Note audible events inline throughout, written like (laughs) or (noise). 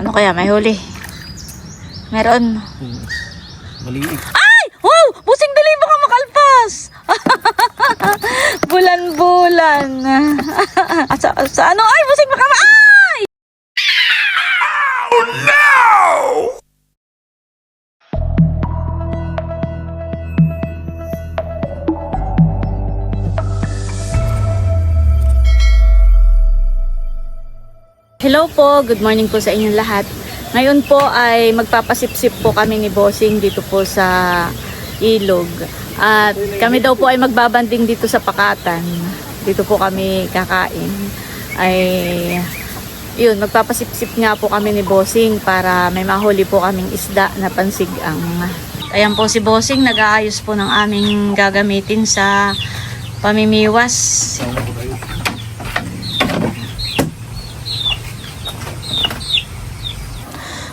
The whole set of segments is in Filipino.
Ano kaya? May huli. Meron. Hmm. Maliit. Ay! Wow! Busing dali baka makalpas! (laughs) Bulan-bulan. (laughs) Sa, sa ano? Ay! Busing baka ma- Ay! Hello po, good morning po sa inyong lahat. Ngayon po ay magpapasipsip po kami ni Bossing dito po sa ilog. At kami daw po ay magbabanding dito sa Pakatan. Dito po kami kakain. Ay yun, magpapasipsip nga po kami ni Bossing para may mahuli po kaming isda na pansigang. Ayan po si Bossing, nag-aayos po ng aming gagamitin sa pamimiwas. Sama ko kayo.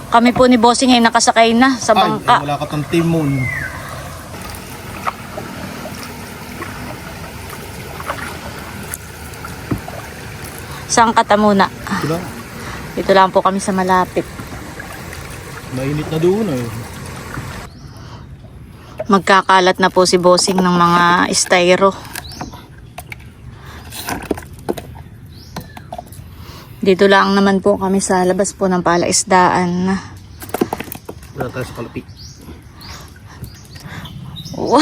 Kami po ni Bossing ay nakasakay na sa Ay, bangka. wala ka tong timon. Saan kata muna? Diba? Dito lang po kami sa malapit. Mainit na doon eh. Magkakalat na po si Bossing ng mga styro. Dito lang naman po kami sa labas po ng palaisdaan. Wala tayo sa kalapit. Wow!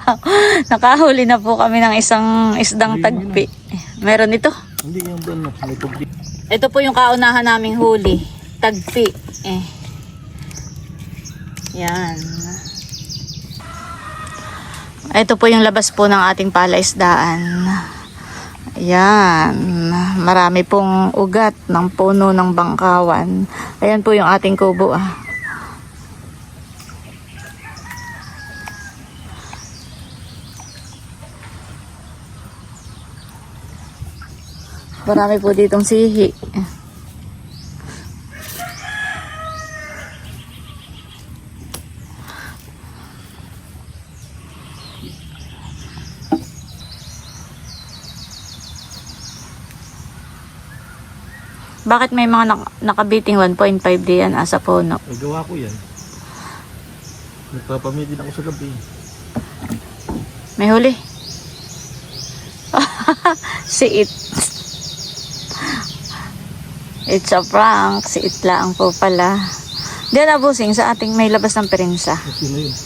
(laughs) Nakahuli na po kami ng isang isdang tagpi. Meron ito. Hindi yung doon. Ito po yung kaunahan naming huli. Tagpi. Eh. Yan. Ito po yung labas po ng ating palaisdaan. Yan. Marami pong ugat ng puno ng bangkawan. Ayan po yung ating kubo ah. Marami po ditong sihi. Bakit may mga nak- nakabiting 1.5 di yan asa puno? Ay, gawa ko yan. Nagpapamit din ako sa gabi. May huli. (laughs) si It. It's a prank. Si It lang po pala. Diyan na busing sa ating may labas ng perinsa. Sino yun?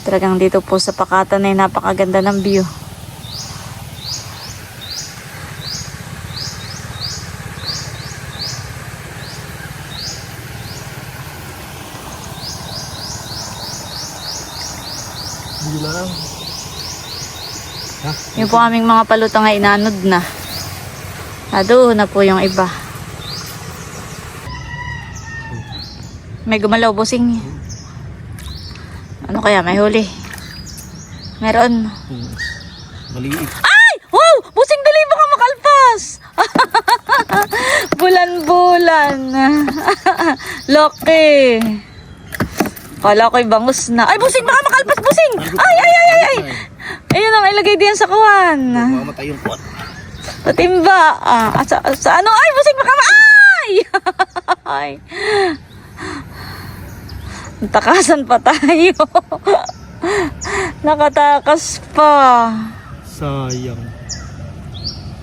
Talagang dito po sa Pakatan ay napakaganda ng view. Hindi lang. Ha? Yung po aming mga palutang ay inanod na. Ado na po yung iba. May gumalaw busing. Ano kaya may huli? Meron. Maliit. Ay! Wow! Busing dali baka makalpas! (laughs) Bulan-bulan. (laughs) Loki. Kala ko'y bangus na. Ay, busing baka makalpas, busing! Ay, ay, ay, ay, ay! Ayun ang ilagay diyan sa kawan. Mamatay yung pot. Patimba. Ah, sa, sa ano? Ay, busing baka ma... Ay! (laughs) ay. Takasan pa tayo. (laughs) Nakatakas pa. Sayang.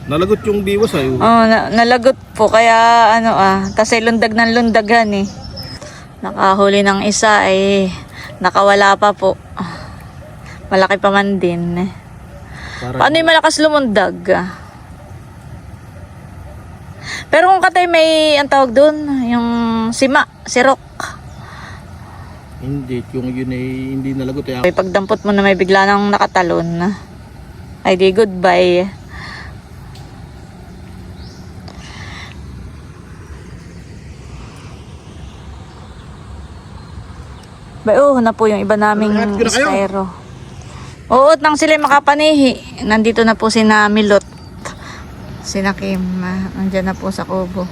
Nalagot yung biwas ay. Oh, na- nalagot po kaya ano ah, ay lundag ng lundagan eh. Nakahuli ng isa ay nakawala pa po. Malaki pa man din. eh. Para Paano yung malakas lumundag? Pero kung katay may ang tawag doon, yung sima, sirok. hindi. Yung yun ay hindi nalagot ay May pagdampot mo na may bigla nang nakatalon. Ay di goodbye. Ba, oh, na po yung iba naming styro. Oo, at nang sila makapanihi. Nandito na po si na Milot. Si na Kim. Nandyan na po sa kubo.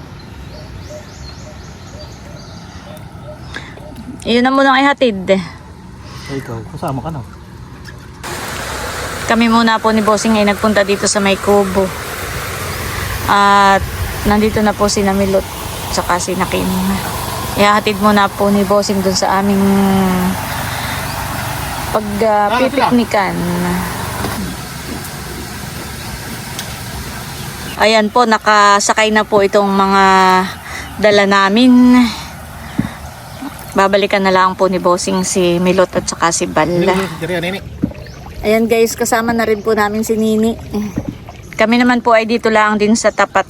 Iyon na ihatid. Ay, ikaw, kasama ka na. Kami muna po ni Bossing ay nagpunta dito sa may kubo. At nandito na po si Namilot tsaka si Nakim. Ihahatid muna po ni Bossing dun sa aming pag uh, pipiknikan. Ayan po, nakasakay na po itong mga dala namin. Babalikan na lang po ni Bossing si Milot at saka si Bal. Ayan guys, kasama na rin po namin si Nini. Kami naman po ay dito lang din sa tapat.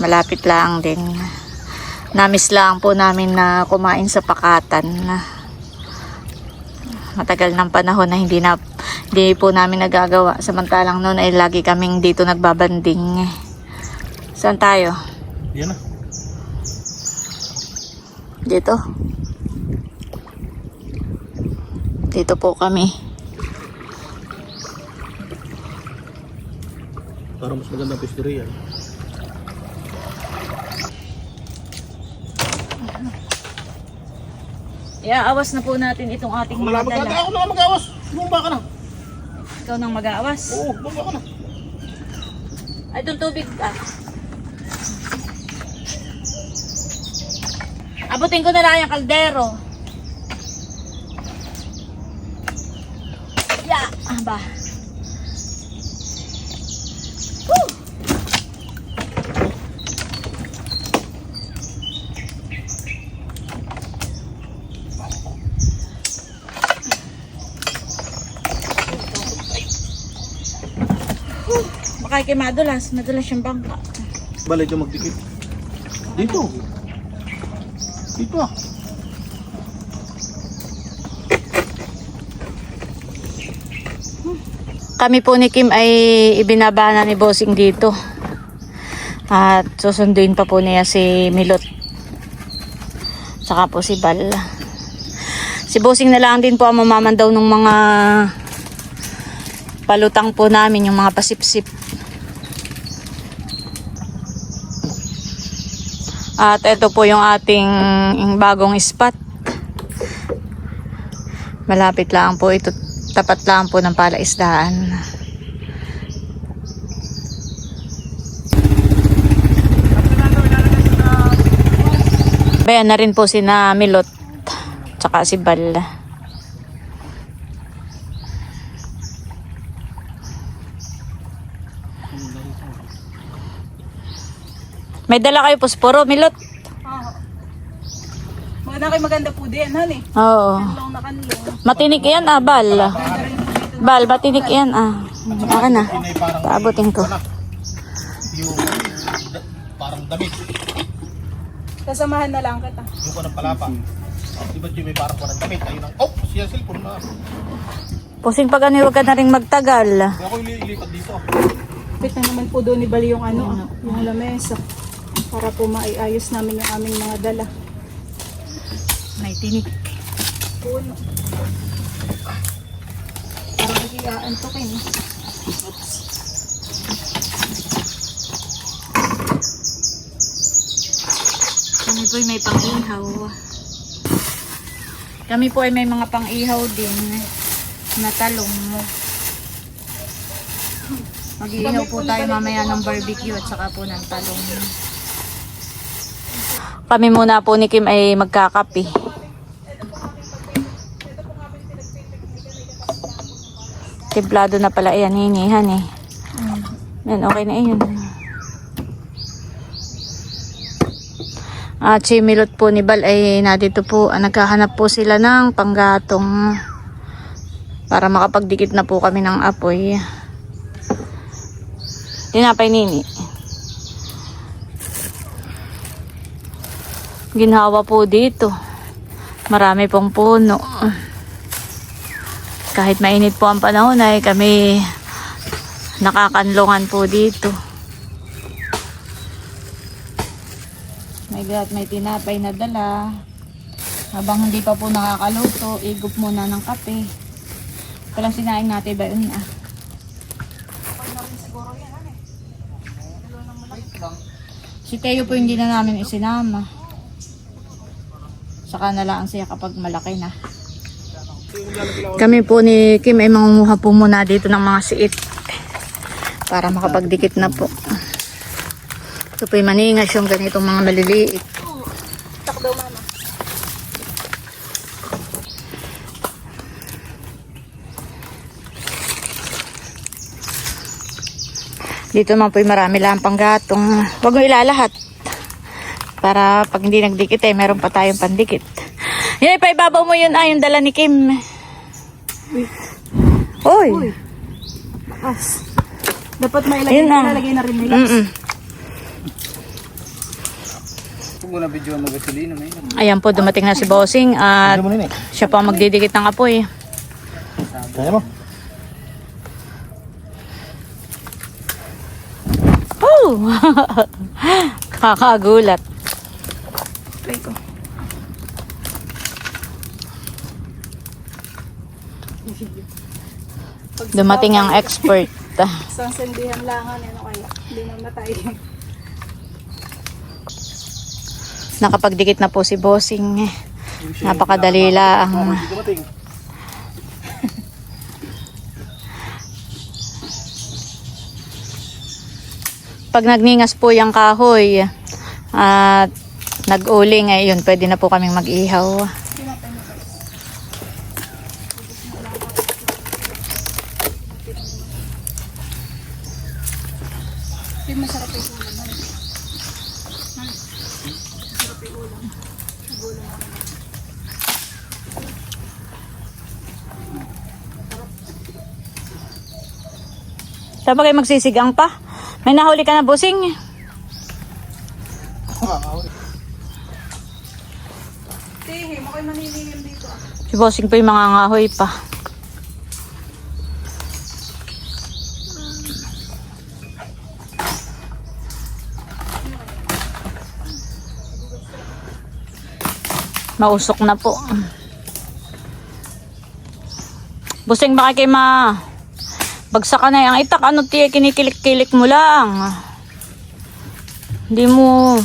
Malapit lang din. Namis lang po namin na kumain sa pakatan. Matagal ng panahon na hindi na hindi po namin nagagawa. Samantalang noon ay lagi kaming dito nagbabanding. Saan tayo? Yan na. Dito. Dito po kami. Para mas maganda pastry Iaawas na po natin itong ating Ako na mga lang mag- dala. ako na lang mag-awas. Bumba ka na. Ikaw nang mag-aawas. Oo, bumba ka na. Ay, itong tubig ah. Abutin ko na lang yung kaldero. Ya! Ah, ba? Kay madulas. Madulas yung bangka. Balik yung magdikit. Dito. Dito ah. Kami po ni Kim ay ibinabana ni Bossing dito. At susunduin pa po niya si Milot. Saka po si Bal. Si Bossing na lang din po ang mamamandaw ng mga palutang po namin, yung mga pasipsip. At ito po yung ating bagong spot. Malapit lang po ito. Tapat lang po ng palaisdaan. Bayan na rin po si Milot tsaka si Bal. May dala kayo posporo, Milot? Maganda kayo maganda po din, honey. Oo. Long na kanlong. Matinik yan ah, Bal. Bal, matinik yan ah. Baka na. Paabutin ko. yung parang damit. Kasamahan na lang kita. Yung ka ng palapa. Oh, di ba Jimmy parang parang damit? Ayun ang, oh, siya cellphone na. Pusing pag ano, huwag ka na rin magtagal. Ako ili- ilipat dito. Wait na naman po doon ni Bali yung ano, ah, yung lamesa. Para po maiayos namin yung aming mga dala. May tinik. Puno. Parang nagiyaantokin. Kami po ay may pang-ihaw. Kami po ay may mga pang-ihaw din na talong. Mag-iihaw po tayo mamaya ng barbecue at saka po ng talong. Kami muna po ni Kim ay magkakape. Templado na pala yan, hinihan eh. Yan, okay na yun. At si Milot po ni Bal ay nadito po, ah, naghahanap po sila ng panggatong para makapagdikit na po kami ng apoy. Tinapay nini. Ginhawa po dito. Marami pong puno. Kahit mainit po ang panahon ay kami nakakanlungan po dito. May gat, may tinapay na dala. Habang hindi pa po nakakaluto, igup muna ng kape. Palang sinaing natin ba yun ah. Si Teo po hindi na namin isinama. Saka na lang siya kapag malaki na. Kami po ni Kim ay mangunguha po muna dito ng mga siit para makapagdikit na po. Ito po'y maningas yung ganitong mga maliliit. Tak daw mama. Dito naman po'y marami lang pang gatong. Huwag mo ilalahat. Para pag hindi nagdikit eh, meron pa tayong pandikit. Yan, paibabaw mo yun ay yung dala ni Kim. Uy. Uy. As. Dapat may Ayun na. ilalagay na rin nila. Na yun. Ayan po, dumating na si Bossing at eh? siya pa ang magdidikit ng apoy. Kaya mo? Oh! (laughs) Kakagulat. Try ko. Dumating ang expert. (laughs) Sa sendihan lang ano kaya. Hindi na matay. Nakapagdikit na po si Bossing. Napakadali lang. Pag nagningas po yung kahoy at nag-uling, eh, yun, pwede na po kaming mag-ihaw. Masarap yung ulam. Masarap yung ulam. Kayo magsisigang pa? May nahuli ka na, Bossing? Tihi, makoy maniningin dito ah. Si Bossing po yung mga ngahoy pa. Mausok na po. Busing baka kay ma. Bagsak na yung itak. Ano tiya kinikilik-kilik mo lang. Hindi mo.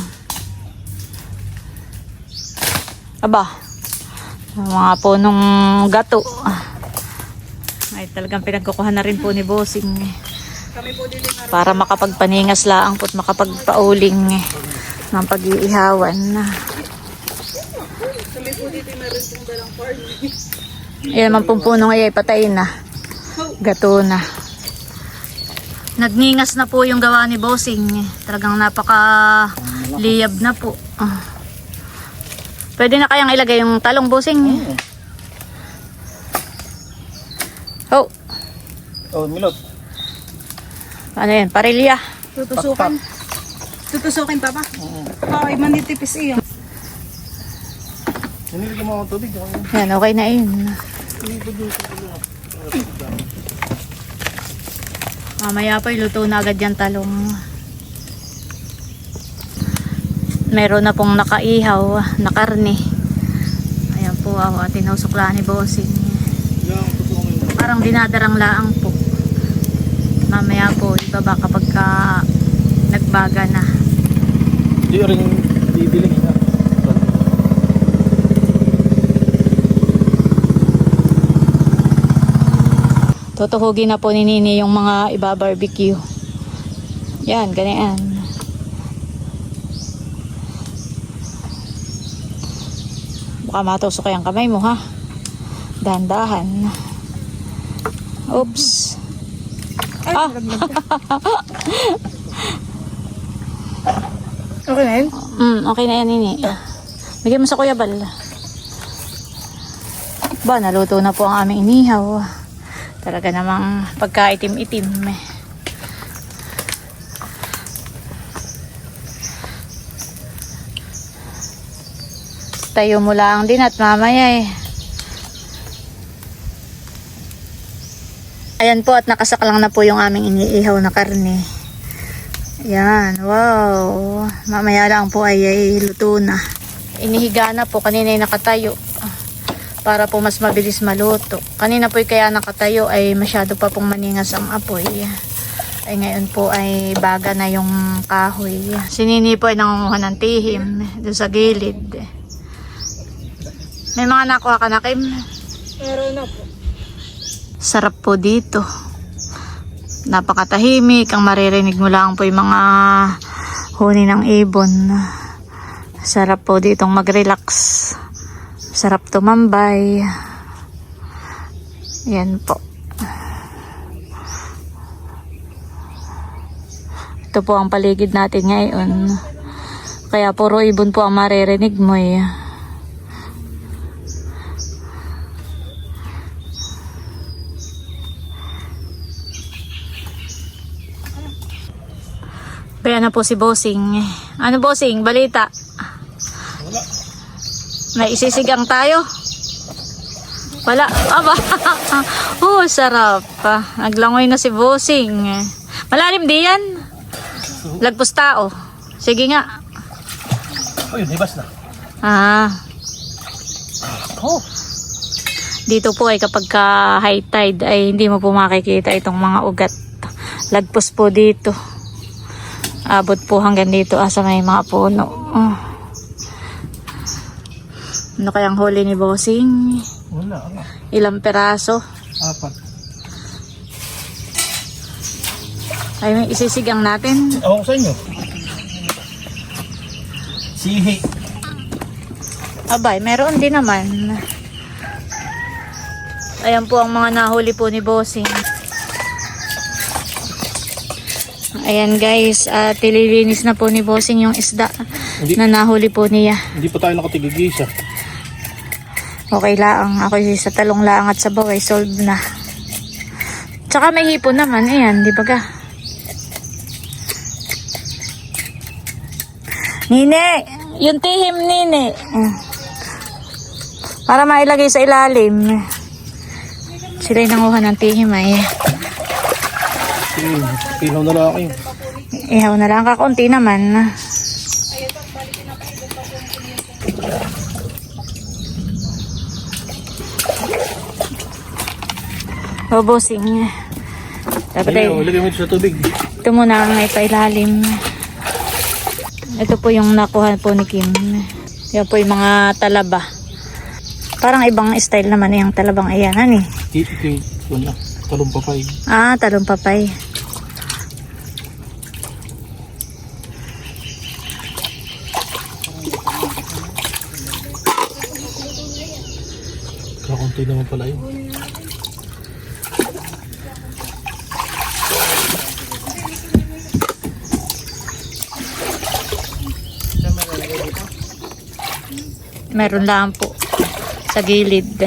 Aba. Ang Mga punong gato. Ay talagang pinagkukuha na rin po ni Bossing. po na Para makapagpaningas laang po't makapagpauling eh, ng pag-iihawan. kami po dito meron pong dalang farm. Yan naman pong puno ay patay na. Gato na. Nagningas na po yung gawa ni Bossing. Talagang napaka liyab na po. Ah. Pwede na kayang ilagay yung talong Bossing. Oh, Oh, milot. ano yan? Parilya. Tutusukin. Tutusukin pa ba? Ay, manitipis iyon. Sinilagyan mo ang tubig. oh. Yan, okay na yun. Mamaya pa, iluto na agad yan talong. Meron na pong nakaihaw na karne. Ayan po, ako at tinusukla ni Bossing. Parang dinadarang laang po. Mamaya po, ibaba kapag ka nagbaga na. Hindi rin bibiling ina. Tutuhugin na po ni Nini yung mga iba-barbecue. Yan, ganyan. Baka matusok yung kamay mo ha. Dahan-dahan. Oops. Ah, Okay na yun? mm, okay na yan Nini. Bigyan mo sa Kuya Bal. Ba, naluto na po ang aming inihaw. Talaga namang pagkaitim-itim. eh. Tayo mo lang din at mamaya eh. Ayan po at nakasaklang na po yung aming iniihaw na karne. Yan, wow. Mamaya lang po ay, ay luto na. Inihiga na po, kanina ay nakatayo. Para po mas mabilis maluto. Kanina po ay kaya nakatayo ay masyado pa pong maningas ang apoy. Ay ngayon po ay baga na yung kahoy. Si Nini po ay nangunguha ng tihim doon sa gilid. May mga nakuha ka na, Kim? Meron na po. Sarap po dito. Napakatahimik. Ang maririnig mo lang po yung mga huni ng ibon. Sarap po ditong mag-relax. Sarap tumambay. Yan po. Ito po ang paligid natin ngayon. Kaya puro ibon po ang maririnig mo eh. Kaya na po si Bossing. Ano Bossing? Balita. Wala. May isisigang tayo. Wala. Aba. (laughs) oh, sarap. Naglangoy na si Bossing. Malalim di yan. Lagpos tao. Sige nga. Yun, hibas na. Ah, Oh, dito po ay kapag ka high tide ay hindi mo po makikita itong mga ugat. Lagpos po dito. Abot po hanggang dito ah, sa may mga puno. Ah. Ano kayang huli ni Bossing? wala. Ano? Ilang peraso? Apat. Ay, may isisigang natin. Ako sa inyo. Sihi. Abay, meron din naman. Ayan po ang mga nahuli po ni Bossing. Ayan guys, at tililinis na po ni Bossing yung isda Hindi, na nahuli po niya. hindi pa tayo nakatigigisa. Okay lang, ako sa talong lang at sa baway, solve na. Tsaka may hipon naman, ayan, di ba ka? Nine, yung tihim nine. Mm. Para mailagay sa ilalim. Sila yung nanguha ng tihim ay. Sige, pihaw na lang kayo. Ihaw na lang kakunti naman. Bobosing. Dapat ay, Ayun, ilagay mo ito sa tubig. ito muna ang ipailalim. Ito po yung nakuha po ni Kim. Yan po yung mga talaba. Parang ibang style naman yung talabang ayan. Ano eh? Dito, wala. Talong papay. Ah, talong papay. Kakunti naman pala yun. Meron lang po sa gilid.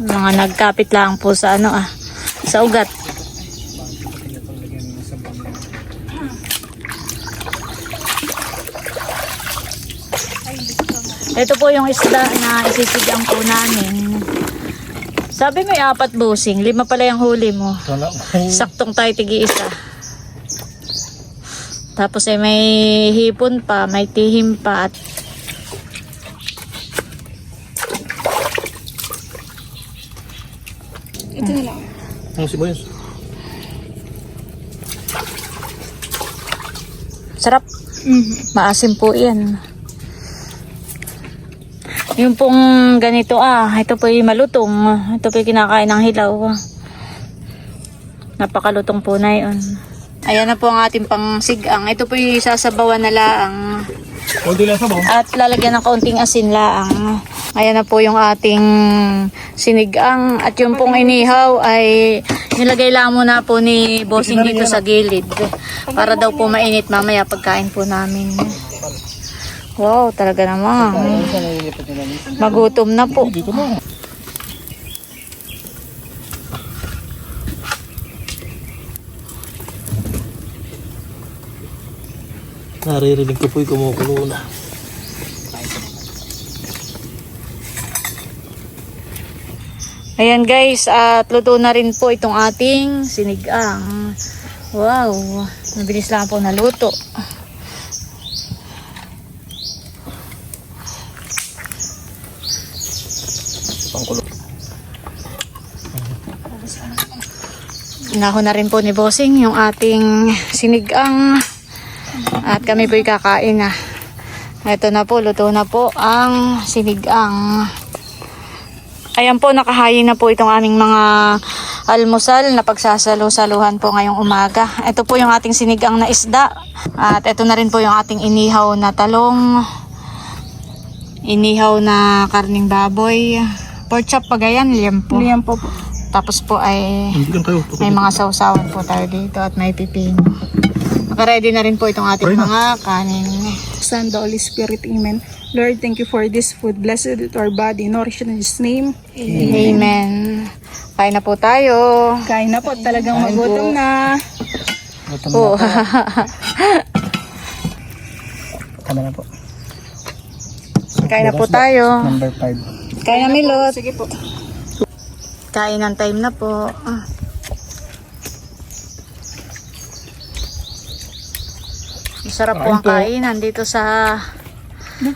Mga nagkapit lang po sa ano ah, sa ugat. Ito po yung isda na isisigang po namin. Sabi may apat busing, lima pala yung huli mo. Wala. Saktong tayo tigi isa. Tapos ay may hipon pa, may tihim pa at Ito na lang. Ang si Boyos. sarap. Maasim po yan. Yung pong ganito ah, ito po yung malutong. Ito po yung kinakain ng hilaw. Napakalutong po na yun. Ayan na po ang ating pang sigang. Ito po yung sasabawan na laang. Kunti lang sa bawang. At lalagyan ng kaunting asin laang. Ayan na po yung ating sinigang. At yung pong inihaw ay nilagay lang muna po ni Bossing dito sa gilid. Para daw po mainit mamaya pagkain po namin. Wow, talaga naman. Magutom na po. Naririnig ko po'y kumukulo na. Ayan guys, at luto na rin po itong ating sinigang. Wow, mabilis lang po naluto. Nahon na rin po ni Bossing yung ating sinigang. At kami po'y kakain na. Ito na po, luto na po ang sinigang. Ayan po, nakahayin na po itong aming mga almusal na pagsasalo-saluhan po ngayong umaga. Ito po yung ating sinigang na isda. At ito na rin po yung ating inihaw na talong. Inihaw na karning baboy. Pork chop pa gayan, liempo. Liyan po po. Tapos po ay may mga sausawan po tayo dito at may pipino. Nakaready na rin po itong ating na. mga kanin. Son, the Holy Spirit, Amen. Lord, thank you for this food. Blessed it our body. Nourish in His name. Amen. Kain na po tayo. Kain na po. Talagang magutom na. Oo. (laughs) Tama na po. Kain na po tayo. Number 5. Kain na milot. Sige po. Kain ng time na po. Ah. Masarap po ang kainan dito sa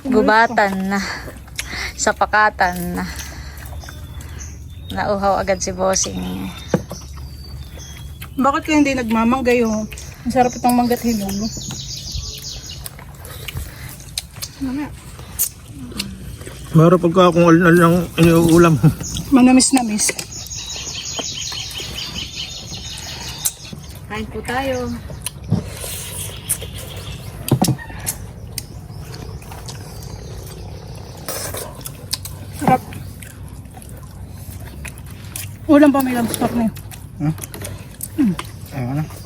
gubatan na sa pakatan na nauhaw agad si bossing. Bakit kayo hindi nagmamanggay oh? Ang sarap itong manggat hilong. no? Mamaya. Meron pagka kung alin alin ang iniuulam. (laughs) Manamis-namis. Kain po tayo. Sarap. Ulam pa may lobster na yun. Ayun na.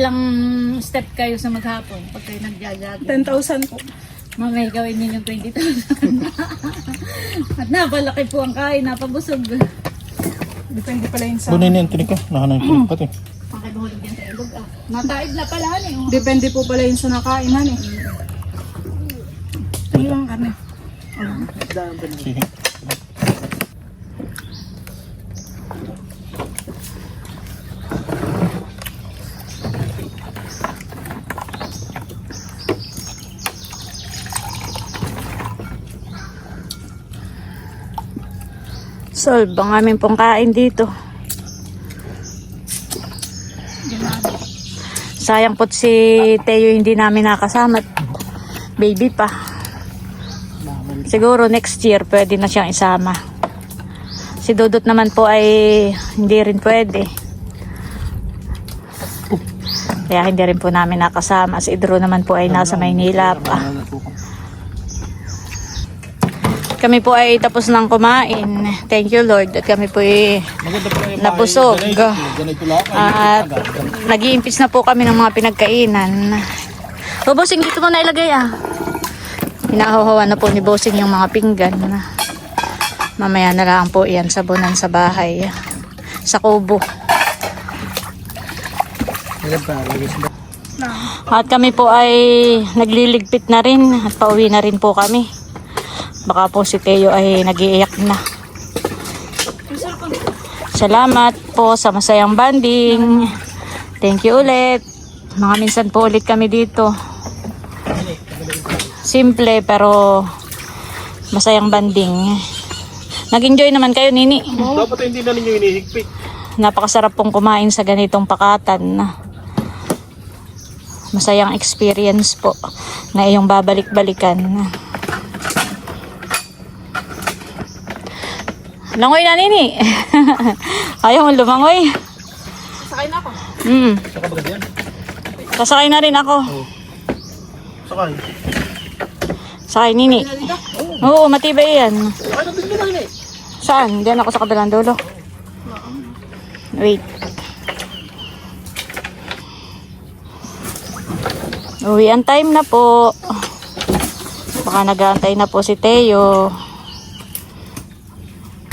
Nakakailang step kayo sa maghapon pag kayo nagjajag. 10,000 po. Mamay gawin niyo yung 20,000. At napalaki po ang kain, napabusog. Depende pala yun sa... Bunin yung tinig ko. Nakanan yung tinig pati. Pakibahulog yan sa ilog ah. Nataib na pala eh. oh. Depende po pala yun sa nakainan eh. Ano lang karne? Sige. Solve ang aming pong kain dito. Sayang po si Teo hindi namin nakasama. Baby pa. Siguro next year pwede na siyang isama. Si Dudut naman po ay hindi rin pwede. Kaya hindi rin po namin nakasama. Si Idro naman po ay nasa Maynila pa. Kami po ay tapos ng kumain. Thank you Lord. At kami po ay lang. at nag-iimpis na po kami ng mga pinagkainan. O bossing, dito mo na ilagay ah. Hinahawawan na po ni bossing yung mga pinggan. Mamaya na lang po iyan sabunan sa bahay. Sa kubo. At kami po ay nagliligpit na rin at pauwi na rin po kami. Baka po si Teo ay nagiiyak na. Salamat po sa masayang banding. Thank you ulit. Mga minsan po ulit kami dito. Simple pero masayang banding. Nag-enjoy naman kayo, Nini. Dapat hindi na ninyo inihigpit. Napakasarap pong kumain sa ganitong pakatan. Masayang experience po na iyong babalik-balikan. Langoy na, Nini. (laughs) Ayaw mo lumangoy. Sakay na ako. Mm. Saka ba? Kasakay na rin ako. Sakay. Sakay, Nini. Oo, matibay yan. Eh. Saan? Diyan ako sa kabilang dulo. Wait. Uwi ang time na po. Baka nag-aantay na po si Teo.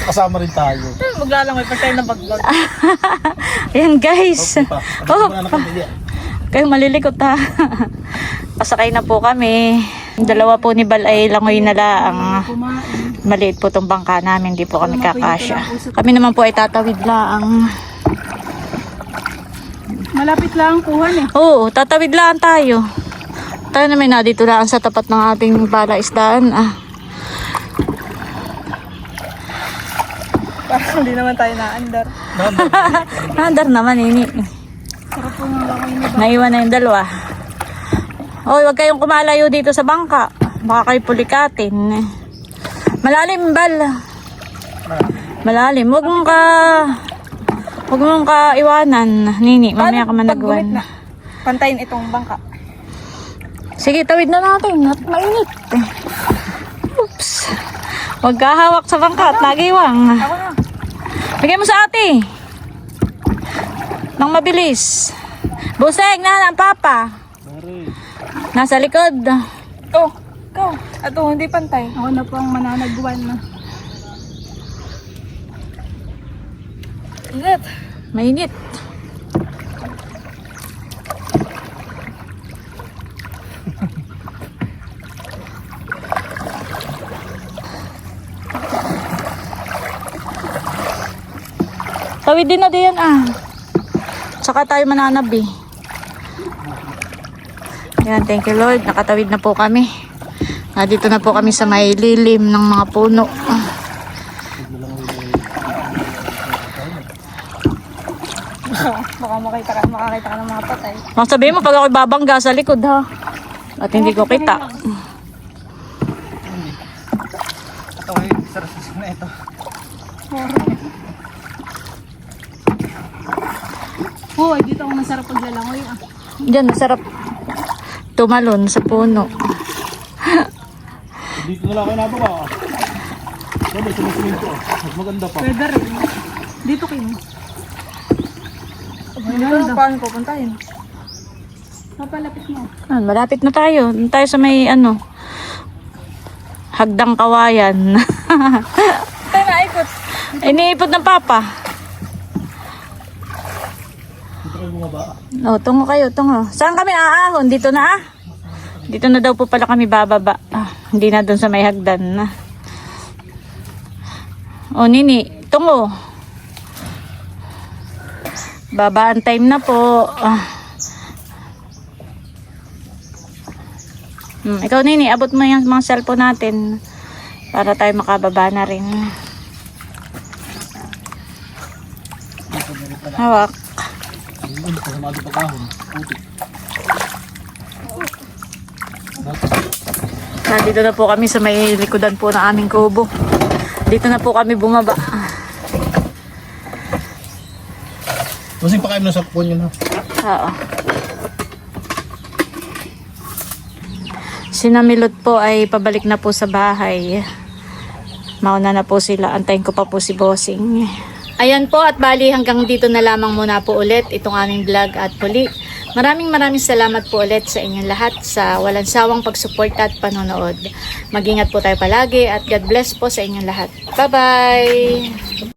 Kasama rin tayo. (laughs) Maglalangoy pa tayo ng bagbag. (laughs) Ayan guys. Pa. Oh, na kayo malilikot ha. (laughs) Pasakay na po kami. Yung Dalawa po ni Bal ay langoy na lang. Kumain. Maliit po tong bangka namin, hindi po kami kakasya. Kami naman po ay tatawid lang. Malapit lang ang kuhan eh. Oo, tatawid lang tayo. Tayo naman na dito lang sa tapat ng ating palaisdaan. Ah. (laughs) hindi naman tayo naandar. Andar (laughs) naman ini. Sarap po ng Bali. Naiwan na yung dalawa. Hoy, wag kayong kumalayo dito sa bangka. Baka kayo pulikatin. Malalim, Bal. Malalim. Huwag mong ka... Huwag mong ka iwanan. Nini, mamaya ka managwan. Pantayin itong bangka. Sige, tawid na natin. At mainit. Oops. Huwag ka hawak sa bangka at nagiwang. Ako na. Bigyan mo sa ate. Nang mabilis. Buseng na ang papa. Nasa likod. Oh, go. Ato, hindi pantay. Ako na po ang mananagwan na. Ingat. Mainit. Tawid din na diyan ah. Saka tayo mananabi. Yan, thank you Lord. Nakatawid na po kami. Ah, dito na po kami sa may lilim ng mga puno. Ah. Baka makita ka, makakita ka ng mga patay. Baka sabihin mo pag ako babangga sa likod ha. At hindi ko kita. Ito ay sarasisik na ito. Hoy, dito ako masarap paglalangoy ah. Diyan, masarap tumalon sa puno. Dito na lang kayo nababa. Sabi, sumusunod Mas maganda pa. Pwede rin. Dito kayo. Maganda. Paano ko puntahin? Mapalapit mo. Ah, malapit na tayo. Doon tayo sa may ano, hagdang kawayan. (laughs) Tayo na, ikot. Iniipot ng papa. Dito kayo bumaba. O, tungo kayo, tungo. Saan kami aahon? Dito na ah. Dito na daw po pala kami bababa. Ah, hindi na doon sa may hagdan na. O, Nini, tungo. Babaan time na po. Ah. Hmm, ikaw, Nini, abot mo yung mga cellphone natin para tayo makababa na rin. Hawak. Ayun, kasama dito pagkahon. Puti. Nandito na po kami sa may likodan po ng aming kubo. Dito na po kami bumaba. Masing pa kayo na sa phone yun ha. Oo. Sinamilot po ay pabalik na po sa bahay. Mauna na po sila. Antayin ko pa po si Bossing. Ayan po at bali hanggang dito na lamang muna po ulit itong aming vlog at muli. Maraming maraming salamat po ulit sa inyong lahat sa walang sawang pagsuporta at panonood. Magingat po tayo palagi at God bless po sa inyong lahat. Bye-bye!